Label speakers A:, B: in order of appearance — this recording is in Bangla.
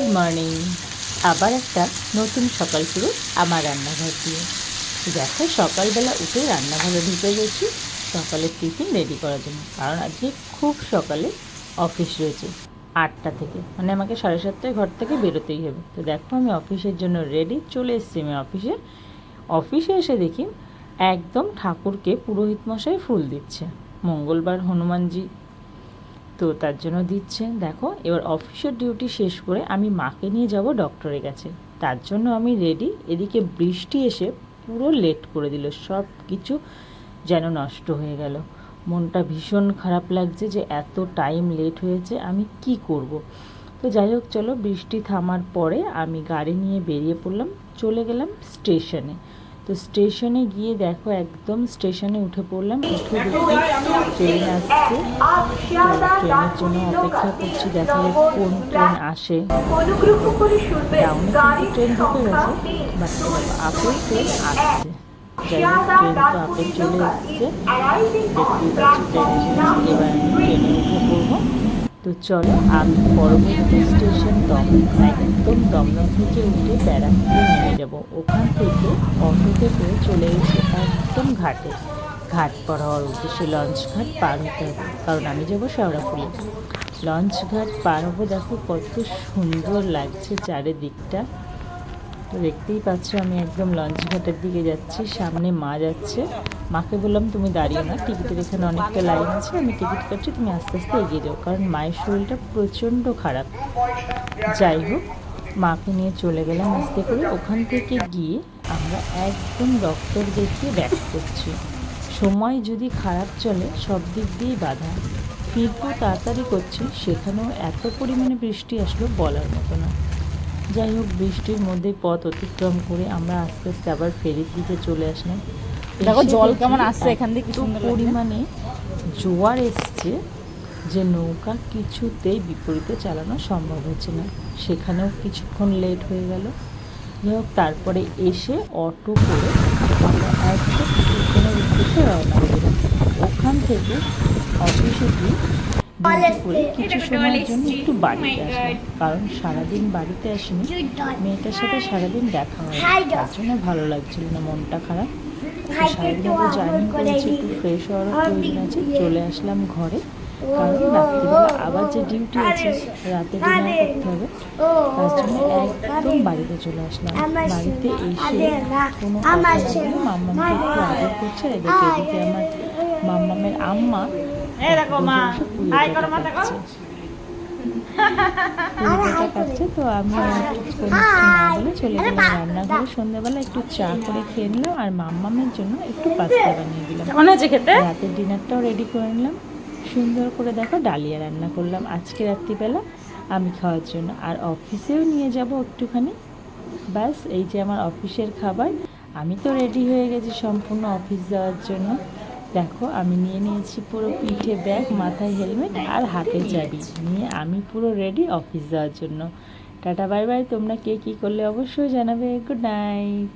A: Good morning. আবার একটা নতুন সকাল শুরু আমার রান্নাঘর দিয়ে। দেখো, সকালবেলা উঠে রান্নাঘরে ঢুকে গেছি। সকালের টিফিন রেডি করার জন্য। কারণ আজকে খুব সকালে অফিস রয়েছে আটটা থেকে। মানে আমাকে সাড়ে সাতটায় ঘর থেকে বেরোতেই হবে। তো দেখো, আমি অফিসের জন্য রেডি চলে এসেছি আমি অফিসে অফিসে এসে দেখি একদম ঠাকুরকে পুরোহিত মশাই ফুল দিচ্ছে। মঙ্গলবার হনুমানজি তো তার জন্য দিচ্ছে। দেখো, এবার অফিসের ডিউটি শেষ করে আমি মাকে নিয়ে যাব ডক্টরের কাছে। তার জন্য আমি রেডি এদিকে বৃষ্টি এসে পুরো লেট করে দিল। সব কিছু যেন নষ্ট হয়ে গেল। মনটা ভীষণ খারাপ লাগছে যে এত টাইম লেট হয়েছে, আমি কি করব। তো যাই হোক, চলো বৃষ্টি থামার পরে আমি গাড়ি নিয়ে বেরিয়ে পড়লাম। চলে গেলাম স্টেশনে তো স্টেশনে গিয়ে দেখো একদম স্টেশনে উঠে পড়লাম উঠে দেখি ট্রেন আসছে। তো ট্রেনের জন্য অপেক্ষা করছি দেখা যাক কোন ট্রেন আসে। ডাউনে ট্রেন ঢুকে গেছে বাট আপেল ট্রেন আসছে। ট্রেন তো আপেল চলে এসছে। দেখতেই পাচ্ছি ট্রেন এসে এবার আমি ট্রেনে উঠে পড়ব তো চলো আমি পরবর্তী স্টেশন দমদম একদম দমদম থেকে উঠে ব্যারাকপুরে নেমে যাব। ওখান থেকে অটোতে করে চলে এসে একদম ঘাটে। ঘাট পার হওয়ার উদ্দেশ্যে লঞ্চ ঘাট পার হতে হবে, কারণ আমি যাব শেওড়াফুলি লঞ্চ ঘাট পার হব দেখো কত সুন্দর লাগছে চারিদিকটা। তো দেখতেই পাচ্ছ, আমি একদম লঞ্চ ঘাটের দিকে যাচ্ছি, সামনে মা যাচ্ছে। মাকে বললাম, তুমি দাঁড়িয়ে না, টিকিটের এখানে অনেকটা লাইন আছে, আমি টিকিট কাটছি, তুমি আস্তে আস্তে এগিয়ে যাও। কারণ মায়ের শরীরটা প্রচণ্ড খারাপ। যাই হোক, মাকে নিয়ে চলে গেলাম আস্তে করে। ওখান থেকে গিয়ে আমরা একদম ডক্টর দেখিয়ে ব্যাক করছি। সময় যদি খারাপ চলে, সব দিক দিয়েই বাধা। ফিরবো তাড়াতাড়ি করছি, সেখানেও এত পরিমাণে বৃষ্টি আসলো বলার মতো না। যাই হোক বৃষ্টির মধ্যে পথ অতিক্রম করে আমরা আস্তে আস্তে আবার ফেরির দিকে চলে আসলাম।
B: দেখো জল কেমন আসছে এখান থেকে কি
A: এত
B: সুন্দর লাগছে।
A: পরিমাণে জোয়ার এসছে যে নৌকা কিছুতেই বিপরীতে চালানো সম্ভব হচ্ছে না। সেখানেও কিছুক্ষণ লেট হয়ে গেল। যাই হোক তারপরে এসে অটো করে আমরা একদম স্টেশনের উদ্দেশ্যে রওনা দিলাম ওখান থেকে অফিসে গিয়ে ডিউটি করে কিছু সময়ের জন্য একটু বাড়িতে আসলাম। কারণ সারাদিন বাড়িতে আসিনি। মেয়েটার সাথে সারাদিন দেখা হয় তার জন্য ভালো লাগছিল না মনটা খারাপ। তো সারাদিন তো জার্নি করেছি একটু ফ্রেশ হওয়ার প্রয়োজন আছে চলে আসলাম ঘরে। কারণ রাত্রিবেলা আবার যে ডিউটি আছে রাতে ডিনার করতে হবে। তার জন্য একদম বাড়িতে চলে আসলাম। বাড়িতে এসে কোনো কথা একটু আদর করছে আর এদিকে এদিকে আমার মাম্মামের আম্মা
B: এই দেখো মা,
A: বসে বসে
B: হাই করো। মা, দেখো।
A: কাটছে তো বলে চলে গেলাম। রান্নাঘরে সন্ধ্যাবেলা একটু চা করে খেয়ে নিলাম আর মাম্মামের জন্য একটু পাস্তা বানিয়ে দিলাম।
B: কেমন হয়েছে খেতে?
A: রাতের ডিনারটাও রেডি করে নিলাম। সুন্দর করে দেখো ডালিয়া রান্না করলাম আজকে রাত্রিবেলা আমি খাওয়ার জন্য। আর অফিসেও নিয়ে যাব একটুখানি। ব্যাস এই যে আমার অফিসের খাবার। আমি তো রেডি হয়ে গেছি সম্পূর্ণ অফিস যাওয়ার জন্য। দেখো, আমি নিয়ে নিয়েছি পুরো পিঠে ব্যাগ, মাথায় হেলমেট আর হাতে চাবি। নিয়ে আমি পুরো রেডি অফিস যাওয়ার জন্য। টাটা বাই বাই তোমরা কে কী করলে অবশ্যই জানাবে। Good night